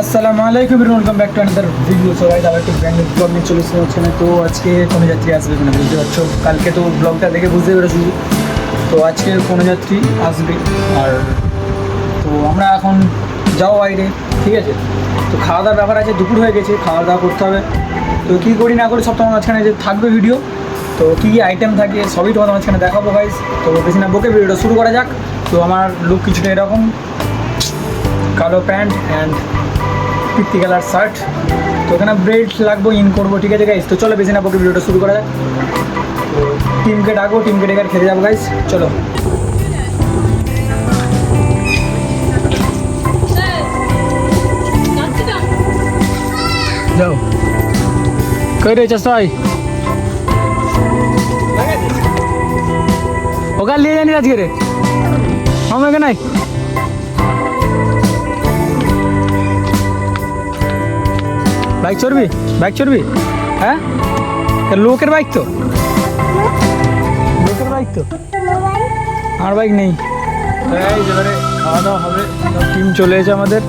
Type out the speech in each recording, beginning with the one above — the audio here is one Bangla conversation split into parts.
আসসালামু আলাইকুম welcome back to another video সবাই আবার একটু ব্র্যান্ড ব্লগ নিয়ে চলে এসেছে হচ্ছে না তো আজকে কোনো যাত্রী আসবে কিনা বুঝতে পারছ? কালকে তো ব্লগটা দেখে বুঝতে পেরেছি। তো আজকে কোনো যাত্রী আসবে? আর তো আমরা এখন যাও বাইরে, ঠিক আছে? তো খাওয়া দাওয়ার ব্যাপার আছে, দুপুর হয়ে গেছে খাওয়া দাওয়া করতে হবে। তো কী করি না করি সব তোমার মাঝখানে যে থাকবে ভিডিও তো কী কী আইটেম থাকে সবই তোমাদের মাঝখানে দেখাবো গাইজ তো বেশি না, বকে ভিডিওটা শুরু করা যাক। তো আমার লুক কিছুটা এরকম। কালো প্যান্ট অ্যান্ড পিত্তি কালার শার্ট তো ওখানে ব্রেড লাগবো ইন করব, ঠিক আছে গাইস তো চলো বেশি না পকে ভিডিওটা শুরু করা যাক। টিমকে ডাকবো টিমকে ডেকে খেতে যাব গাইস চলো। যাও। কই রে চাষাই ওকে নিয়ে জানি আজকে রে। আমি এখানে নাই? বাইক চড়বি? বাইক চড়বি? হ্যাঁ? লোকের বাইক তো। লোকের বাইক তো। আমার বাইক নেই। খাওয়া দাওয়া হবে। টিম চলে এসে আমাদের।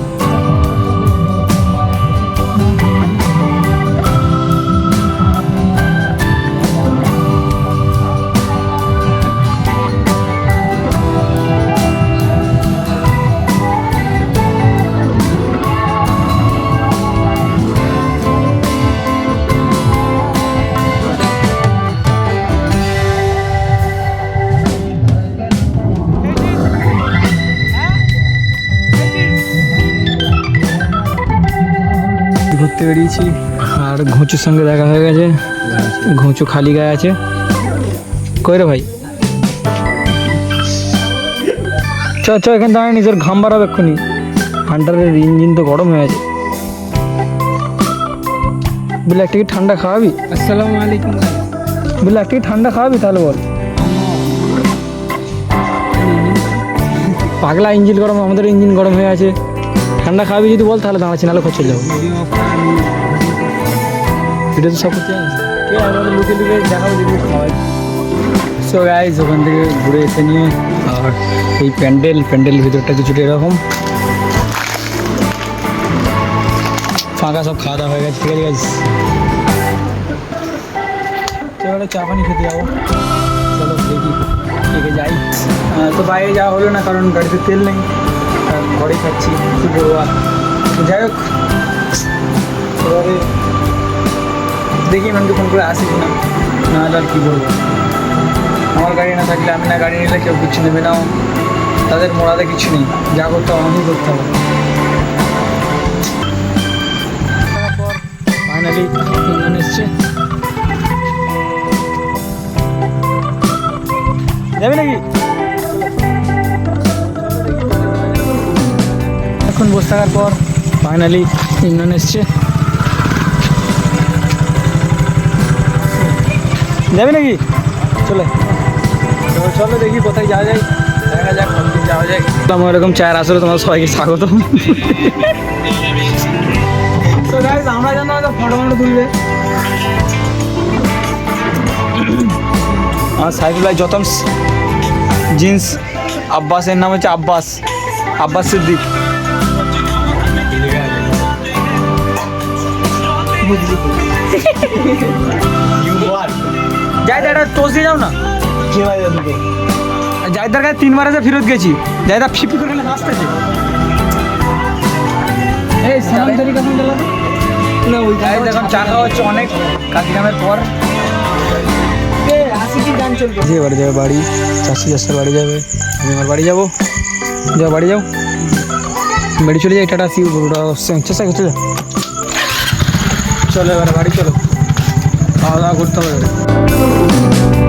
ঘুরতে বেরিয়েছি। আর ঘুঁচুর সঙ্গে দেখা হয়ে গেছে। ঘুঁচু খালি গায়ে আছে। কই রে ভাই? চ চ এখানে দাঁড়ায় নিজের ঘাম বাড়াবে এক্ষুনি। হান্টারের ইঞ্জিন তো গরম হয়ে আছে। বলে একটা কি ঠান্ডা খাওয়াবি? আসসালামু আলাইকুম বলে একটা কি ঠান্ডা খাওয়াবি তাহলে বল। পাগলা ইঞ্জিন গরম আমাদের ইঞ্জিন গরম হয়ে আছে। ঠান্ডা খাওয়াবি যদি বল, তাহলে দাঁড়াচ্ছি নাহলে খরচ যাব। এটা তো সব করতে লুকে সো গাইজ ওখান থেকে ঘুরে এসে নিয়ে, আর এই প্যান্ডেল প্যান্ডেল ভিতরটা কিছুটা এরকম। ফাঁকা সব খাওয়া দাওয়া হয়ে গেছে, ঠিক আছে গাইজ এবারে চা পানি খেতে যাব। চলো দেখি যাই তো বাইরে যাওয়া হলো না, কারণ গাড়িতে তেল নেই। ঘরেই খাচ্ছি কী করব যাই হোক, এবারে দেখি ম্যামকে ফোন করে আসি কিনা। না হলে আর কী করব আমার গাড়ি না থাকলে আমি না গাড়ি নিলে কেউ কিছু নেবে নাও তাদের মোড়াতে কিছু নেই। যা করতে হবে আমি করতে হবে। ফাইনালি ইঞ্জন এসছে। যাবে নাকি? এখন বসে থাকার পর ফাইনালি ইঞ্জন এসছে। যাবে নাকি? চলে। চলো দেখি কোথায় যাওয়া যায়। দেখা যাক যাওয়া যায়। আমার এরকম চায়ের আসলে তোমার সবাইকে স্বাগত। আমরা জানো ফটো ফটো তুলবে। আমার সাইকেল ভাই যতম জিন্স আব্বাসের নাম হচ্ছে আব্বাস। আব্বাস সিদ্দিক। যাই দাদা টোস দিয়ে যাও না জায়দার কাছে তিনবার আছে ফেরত গেছি জায়দা ফিপি করে হাসতেছে এই সালামদারি কখন গেলাম না ওই জায়দা এখন চা খাওয়া হচ্ছে অনেক কাকিরামের পর যে এবারে যাবে বাড়ি চাষি চাষের বাড়ি যাবে আমি আমার বাড়ি যাব যাও বাড়ি যাও বাড়ি চলে যাই টাটা সি ওটা চেষ্টা করতে যাও চলো এবার বাড়ি চলো খাওয়া দাওয়া করতে হবে।